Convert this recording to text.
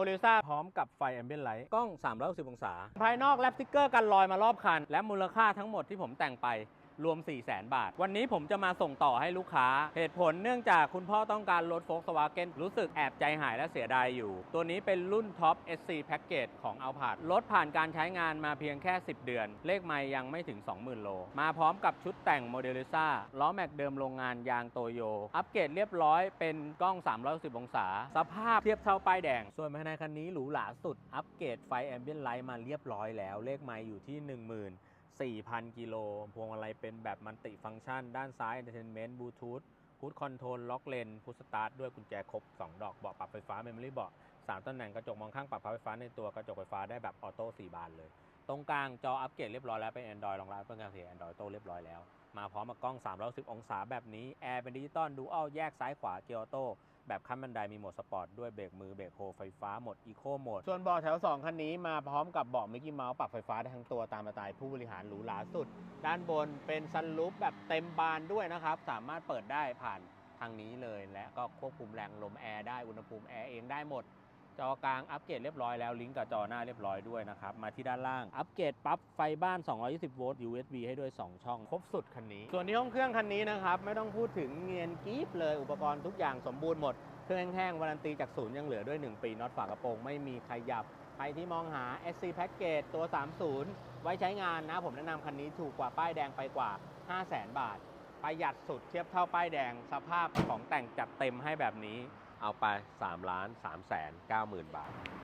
โอลิซ่าพร้อมกับไฟแอมเบียนไลท์กล้อง 360 องศา ภายนอกแรปสติกเกอร์กันรอยมารอบคัน และมูลค่าทั้งหมดที่ผมแต่งไปรวม 4 0 0 0 0 0 บาท วันนี้ผมจะมาส่งต่อให้ลูกค้า เหตุผลเนื่องจากคุณพ่อต้องการรถ Volkswagen รู้สึกแอบใจหายและเสียดายอยู่ ตัวนี้เป็นรุ่นท็อป SC Package ของ a l p a r d รถผ่านการใช้งานมาเพียงแค่ 10 เดือน เลขไม่ยังไม่ถึง 20,000 โล มาพร้อมกับชุดแต่งโมเดลิซ่าล้อแม็กเดิมโรงงานยางโตโย อัปเกรดเรียบร้อยเป็นกล้อง310องศา สภาพเทียบเท่าป้ายแดง ส่วนภายในคันนี้หรูหราสุด อัปเกรดไฟแอมเบียนไลท์มาเรียบร้อยแล้ว เลขไมล์อยู่ที่ 10,000 4,000 กิโล พวงมาลัยเป็นแบบมันติฟังก์ชัน ด้านซ้าย Entertainment Bluetooth คูดคอนโทรลล็อกเลนพุชสตาร์ทด้วยกุญแจครบ 2 ดอก เบาะปรับไฟฟ้า เมมโมรี่เบาะ3ตำแหน่งกระจกมองข้างปรับไฟฟ้าในตัว กระจกไฟฟ้าได้แบบออโต้4บานเลย ตรงกลางจออัปเกรดเรียบร้อยแล้ว เป็น Android รองรับเพื่อการเสีย Android Auto เรียบร้อยแล้ว มาพร้อมกับกล้อง310องศาแบบนี้ แอร์เป็นดิจิตอลดูอัลแยกซ้ายขวาเกียร์ออโต้ แบบขั้นบันไดมีโหมดสปอร์ตด้วยเบรกมือเบรกโฮไฟฟ้าโหมดอีโคโหมดส่วนเบาะแถว 2 คันนี้มาพร้อมกับเบาะมิกกี้เมาส์ปรับไฟฟ้าได้ทั้งตัวตามสไตล์ผู้บริหารหรูหราสุด ด้านบนเป็นซันรูฟแบบเต็มบานด้วยนะครับ สามารถเปิดได้ผ่านทางนี้เลย และก็ควบคุมแรงลมแอร์ได้อุณหภูมิแอร์เองได้หมด จอกลางอัปเกรดเรียบร้อยแล้วลิงก์กับจอหน้าเรียบร้อยด้วยนะครับ มาที่ด้านล่าง อัปเกรดปั๊บไฟบ้าน 220 โวลต์ USB ให้ด้วย 2 ช่อง ครบสุดคันนี้ ส่วนที่ห้องเครื่องคันนี้นะครับ ไม่ต้องพูดถึงเงียนกรี๊บเลยอุปกรณ์ทุกอย่างสมบูรณ์หมด เครื่องแห้งๆวารันตีจากศูนย์ยังเหลือด้วย 1 ปีน็อตฝากระโปรงไม่มีขยับใครที่มองหา SC Package ตัว 30 ไว้ใช้งานนะผมแนะนำคันนี้ถูกกว่าป้ายแดงไปกว่า 500,000บาทประหยัดสุดเทียบเท่าป้ายแดงสภาพของแต่งจัดเต็มให้แบบนี้ เอาไป3ล้าน3แสน9หมื่นบาท